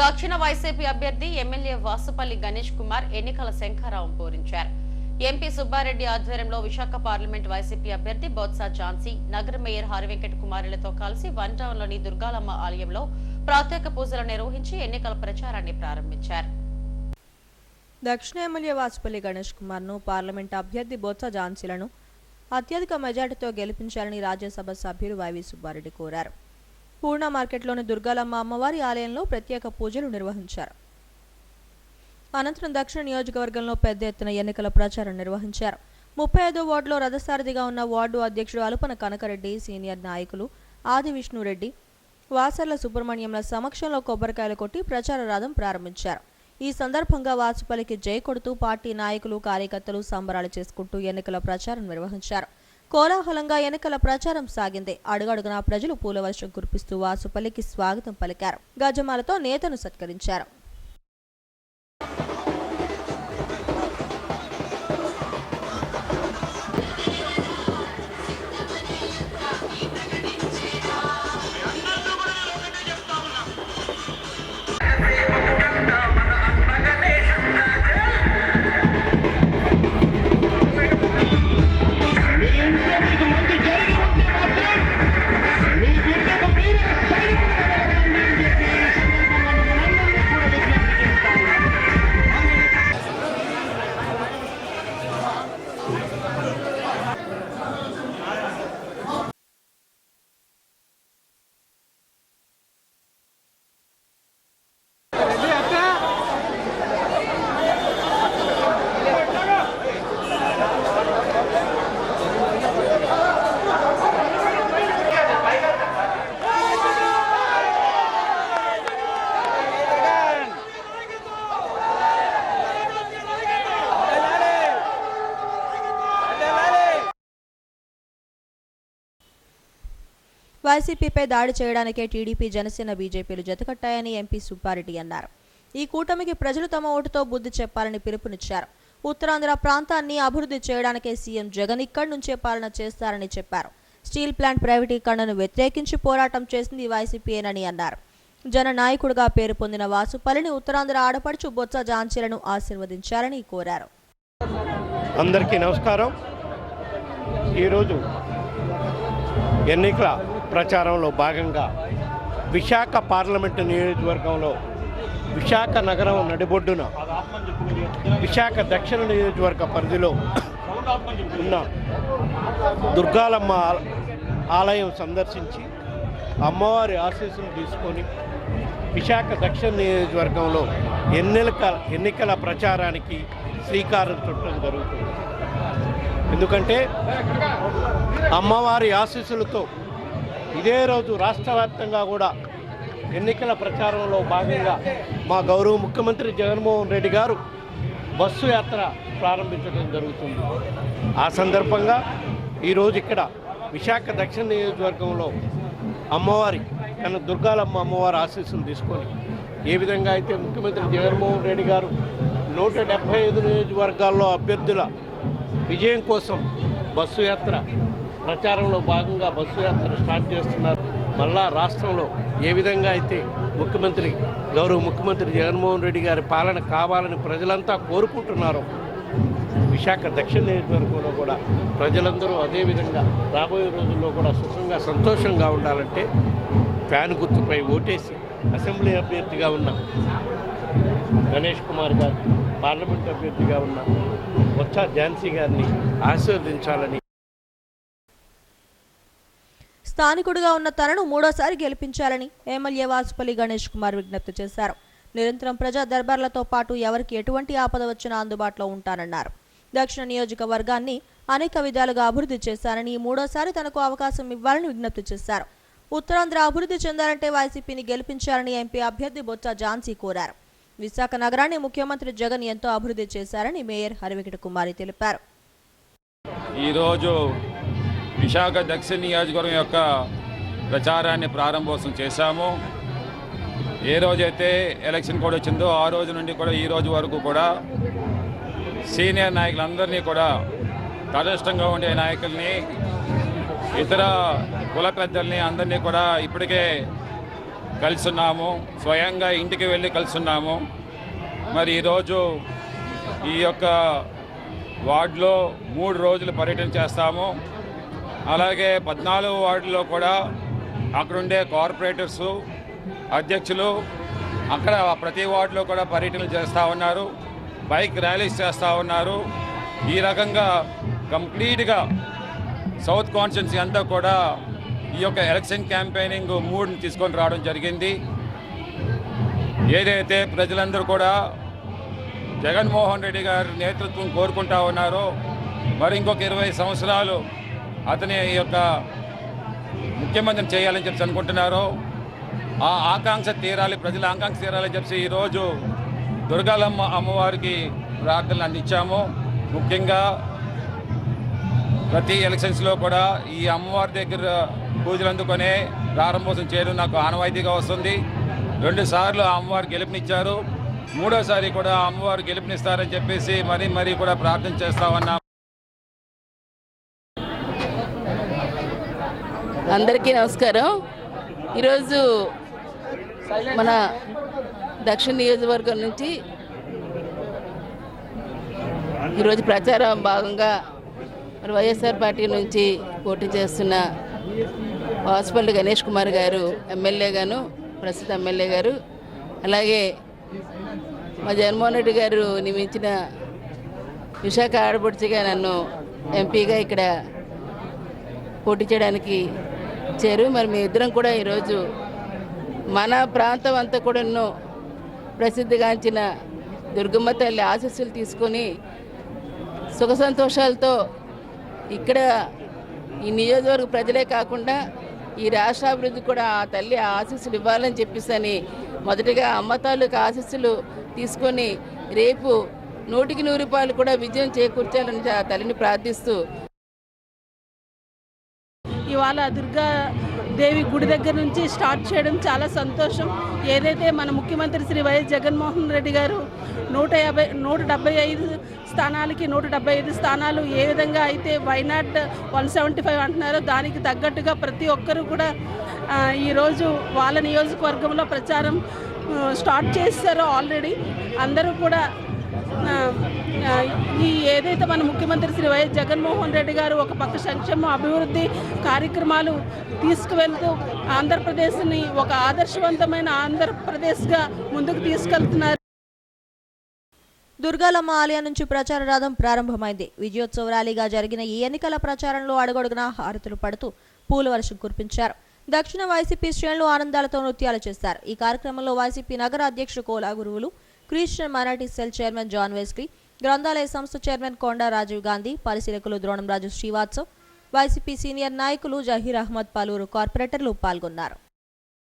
దక్షిణ వైసీపీ అభ్యర్థి ఎమ్మెల్యే వాసుపల్లి గణేష్ కుమార్ ఎన్నికల శంఖారావం పూరించారు. ఎంపీ సుబ్బారెడ్డి ఆధ్వర్యంలో విశాఖ పార్లమెంట్ వైసీపీ అభ్యర్థి బొత్స ఝాన్సీ నగర మేయర్ హరివెంకట కుమారులతో కలిసి వన్ టౌన్లోని దుర్గాలమ్మ ఆలయంలో ప్రత్యేక పూజలు నిర్వహించి ఎన్నికల ప్రచారాన్ని ప్రారంభించారు. దక్షిణ ఎమ్మెల్యే వాసుపల్లి గణేష్ కుమార్ను పార్లమెంట్ అభ్యర్థి బొత్స ఝాన్సీలను అత్యధిక మెజార్టీతో గెలిపించాలని రాజ్యసభ సభ్యులు వైవి సుబ్బారెడ్డి కోరారు. పూర్ణ మార్కెట్లోని దుర్గాలమ్మ అమ్మవారి ఆలయంలో ప్రత్యేక పూజలు నిర్వహించారు. అనంతరం దక్షిణ నియోజకవర్గంలో పెద్ద ఎత్తున ఎన్నికల ప్రచారం నిర్వహించారు. ముప్పై ఐదో వార్డులో రథసారథిగా ఉన్న వార్డు అధ్యక్షుడు అలుపన కనకరెడ్డి సీనియర్ నాయకులు ఆది విష్ణురెడ్డి వాసర్ల సుబ్రహ్మణ్యంల సమక్షంలో కొబ్బరికాయలు కొట్టి ప్రచార రథం ప్రారంభించారు. ఈ సందర్భంగా వాసుపల్లికి జై కొడుతూ పార్టీ నాయకులు కార్యకర్తలు సంబరాలు చేసుకుంటూ ఎన్నికల ప్రచారం నిర్వహించారు. కోలాహలంగా ఎన్నికల ప్రచారం సాగింది. అడుగడుగునా ప్రజలు పూలవర్షం కురిపిస్తూ వాసుపల్లికి స్వాగతం పలికారు. గజమాలతో నేతను సత్కరించారు. వైసీపీపై దాడి చేయడానికే టీడీపీ జనసేన బీజేపీలు జతకట్టాయని ఎంపీ సుబ్బారెడ్డి అన్నారు. ఈ కూటమికి ప్రజలు తమ ఓటుతో బుద్ధి చెప్పాలని పిలుపునిచ్చారు. ఉత్తరాంధ్ర ప్రాంతాన్ని అభివృద్ధి చేయడానికే సీఎం జగన్ ఇక్కడి నుంచే పాలన చేస్తారని చెప్పారు. స్టీల్ ప్లాంట్ ప్రైవేటీకరణను వ్యతిరేకించి పోరాటం చేసింది వైసీపీయేనని అన్నారు. జన నాయకుడిగా పేరు పొందిన వాసుపల్లిని ఉత్తరాంధ్ర ఆడపడుచు బొత్స జాంచీలను ఆశీర్వదించారని కోరారు. అందరికీ నమస్కారం. ఈరోజు ఎన్నికల ప్రచారంలో భాగంగా విశాఖ పార్లమెంటు నియోజకవర్గంలో విశాఖ నగరం నడిబొడ్డున విశాఖ దక్షిణ నియోజకవర్గ పరిధిలో ఉన్న దుర్గాలమ్మ ఆలయం సందర్శించి అమ్మవారి ఆశీస్సులు తీసుకొని విశాఖ దక్షిణ నియోజకవర్గంలో ఎన్నికల ఎన్నికల ప్రచారానికి శ్రీకారం చుట్టడం జరుగుతుంది. ఎందుకంటే అమ్మవారి ఆశీస్సులతో ఇదే రోజు రాష్ట్ర వ్యాప్తంగా కూడా ఎన్నికల ప్రచారంలో భాగంగా మా గౌరవ ముఖ్యమంత్రి జగన్మోహన్ రెడ్డి గారు బస్సు యాత్ర ప్రారంభించడం జరుగుతుంది. ఆ సందర్భంగా ఈరోజు ఇక్కడ విశాఖ దక్షిణ నియోజకవర్గంలో అమ్మవారి తన దుర్గాలమ్మ అమ్మవారి ఆశీస్సులు తీసుకొని ఏ విధంగా అయితే ముఖ్యమంత్రి జగన్మోహన్ రెడ్డి గారు నూట డెబ్బై ఐదు నియోజకవర్గాల్లో అభ్యర్థుల విజయం కోసం బస్సు యాత్ర ప్రచారంలో భాగంగా బస్సు యాత్ర స్టార్ట్ చేస్తున్నారు. మళ్ళా రాష్ట్రంలో ఏ విధంగా అయితే ముఖ్యమంత్రి గౌరవ ముఖ్యమంత్రి జగన్మోహన్ రెడ్డి గారి పాలన కావాలని ప్రజలంతా కోరుకుంటున్నారు విశాఖ దక్షిణ నియోజకవర్గంలో కూడా ప్రజలందరూ అదేవిధంగా రాబోయే రోజుల్లో కూడా సుఖంగా సంతోషంగా ఉండాలంటే ఫ్యాన్ గుర్తుపై ఓటేసి అసెంబ్లీ అభ్యర్థిగా ఉన్న గణేష్ కుమార్ గారు పార్లమెంట్ అభ్యర్థిగా ఉన్న బొత్స ఝాన్సీ గారిని ఆశీర్వదించాలని స్థానికుడిగా ఉన్న తనను మూడోసారి గెలిపించాలని ఎమ్మెల్యే వాసుపల్లి గణేష్ కుమార్ విజ్ఞప్తి చేశారు. నిరంతరం ప్రజా దర్బార్లతో పాటు ఎవరికి ఎటువంటి ఆపద వచ్చినా అందుబాటులో ఉంటానన్నారు. దక్షిణ నియోజకవర్గాన్ని అనేక విధాలుగా అభివృద్ధి చేశారని మూడోసారి తనకు అవకాశం ఇవ్వాలని విజ్ఞప్తి చేశారు. ఉత్తరాంధ్ర అభివృద్ధి చెందాలంటే వైసీపీని గెలిపించాలని ఎంపీ అభ్యర్థి బొత్స ఝాన్సీ కోరారు. విశాఖ నగరాన్ని ముఖ్యమంత్రి జగన్ ఎంతో అభివృద్ధి చేశారని మేయర్ హరివెంకట కుమారి తెలిపారు. ఈరోజు విశాఖ దక్షిణ నియోజకవర్గం యొక్క ప్రచారాన్ని ప్రారంభోత్సవం చేశాము. ఏ రోజైతే ఎలక్షన్ కూడా వచ్చిందో ఆ రోజు నుండి కూడా ఈ రోజు వరకు కూడా సీనియర్ నాయకులందరినీ కూడా తటస్థంగా ఉండే నాయకుల్ని ఇతర కుల పెద్దల్ని అందరినీ కూడా ఇప్పటికే కలుసున్నాము. స్వయంగా ఇంటికి వెళ్ళి కలుసున్నాము. మరి ఈరోజు ఈ యొక్క వార్డులో మూడు రోజులు పర్యటన చేస్తాము. అలాగే పద్నాలుగు వార్డులో కూడా అక్కడుండే కార్పొరేటర్సు అధ్యక్షులు అక్కడ ప్రతి వార్డులో కూడా పర్యటనలు చేస్తూ ఉన్నారు బైక్ ర్యాలీస్ చేస్తూ ఉన్నారు. ఈ రకంగా కంప్లీట్గా సౌత్ కాన్స్టిట్యున్సీ అంతా కూడా ఈ యొక్క ఎలక్షన్ క్యాంపెయినింగ్ మూడ్ని తీసుకొని రావడం జరిగింది. ఏదైతే ప్రజలందరూ కూడా జగన్మోహన్ రెడ్డి గారి నేతృత్వం కోరుకుంటా ఉన్నారో మరి ఇంకొక ఇరవై సంవత్సరాలు అతని యొక్క ముఖ్యమంత్రిని చేయాలని చెప్పి అనుకుంటున్నారో ఆ ఆకాంక్ష తీరాలి ప్రజల ఆకాంక్ష తీరాలని చెప్పి ఈరోజు దుర్గాలమ్మ అమ్మవారికి ప్రార్థనలు అందించాము. ముఖ్యంగా ప్రతి ఎలక్షన్స్లో కూడా ఈ అమ్మవారి దగ్గర పూజలు అందుకునే ప్రారంభోత్సవం చేయడం నాకు ఆనవాయితీగా వస్తుంది. రెండు సార్లు ఆ అమ్మవారు గెలుపునిచ్చారు. మూడోసారి కూడా అమ్మవారు గెలుపునిస్తారని చెప్పేసి మరీ మరీ కూడా ప్రార్థన చేస్తామన్నా అందరికీ నమస్కారం. ఈరోజు మన దక్షిణ నియోజకవర్గం నుంచి ఈరోజు ప్రచారం భాగంగా మరి వైఎస్ఆర్ పార్టీ నుంచి పోటీ చేస్తున్న వాసుపల్లి గణేష్ కుమార్ గారు ఎమ్మెల్యేగాను ప్రస్తుత ఎమ్మెల్యే గారు అలాగే మా జగన్మోహన్ రెడ్డి గారు నియమించిన విశాఖ ఆడపడుచుగా నన్ను ఎంపీగా ఇక్కడ పోటీ చేయడానికి చేరు. మరి మీ ఇద్దరం కూడా ఈరోజు మన ప్రాంతం అంతా కూడా ఎన్నో ప్రసిద్ధిగాంచిన దుర్గమ్మ తల్లి ఆశస్సులు తీసుకొని సుఖ సంతోషాలతో ఇక్కడ ఈ నియోజకవర్గ ప్రజలే కాకుండా ఈ రాష్ట్రాభివృద్ధి కూడా ఆ తల్లి ఆశీస్సులు ఇవ్వాలని చెప్పేసి అని మొదటిగా అమ్మ తాలూకు ఆశీస్సులు తీసుకొని రేపు నూటికి నూరు రూపాయలు కూడా విజయం చేకూర్చాలని ఆ తల్లిని ప్రార్థిస్తూ ఇవాళ దుర్గా దేవి గుడి దగ్గర నుంచి స్టార్ట్ చేయడం చాలా సంతోషం. ఏదైతే మన ముఖ్యమంత్రి శ్రీ వైఎస్ జగన్మోహన్ రెడ్డి గారు నూట యాభై నూట డెబ్బై ఐదు స్థానాలకి నూట డెబ్బై ఐదు స్థానాలు ఏ విధంగా అయితే వైనాట్ వన్ సెవెంటీ ఫైవ్ అంటున్నారో దానికి తగ్గట్టుగా ప్రతి ఒక్కరూ కూడా ఈరోజు వాళ్ళ నియోజకవర్గంలో ప్రచారం స్టార్ట్ చేశారు ఆల్రెడీ అందరూ కూడా ఈ ఏదైతే మన ముఖ్యమంత్రి శ్రీ వైఎస్ జగన్మోహన్ రెడ్డి గారు ఒక పక్క సంక్షేమ అభివృద్ధి కార్యక్రమాలు తీసుకువెళ్తూ ఆంధ్రప్రదేశ్ని ఒక ఆదర్శవంతమైన ఆంధ్రప్రదేశ్గా ముందుకు తీసుకెళ్తున్నారు. దుర్గాలమ్మ ఆలయం నుంచి ప్రచార రథం ప్రారంభమైంది. విజయోత్సవ ర్యాలీగా జరిగిన ఈ ఎన్నికల ప్రచారంలో అడుగడుగునా హారతులు పడుతూ పూల వర్షం కురిపించారు. దక్షిణ వైసీపీ శ్రేణులు ఆనందాలతో నృత్యాలు చేశారు. ఈ కార్యక్రమంలో వైసీపీ నగర అధ్యక్షుడు Kola Guruvulu Christian minority cell chairman John Wesley గ్రంథాలయ సంస్థ చైర్మన్ కొండా రాజీవ్ గాంధీ పరిశీలకులు ద్రోణంరాజు శ్రీవాత్సవ్ వైసీపీ సీనియర్ నాయకులు జహీర్ అహ్మద్ పలువురు కార్పొరేటర్లు పాల్గొన్నారు.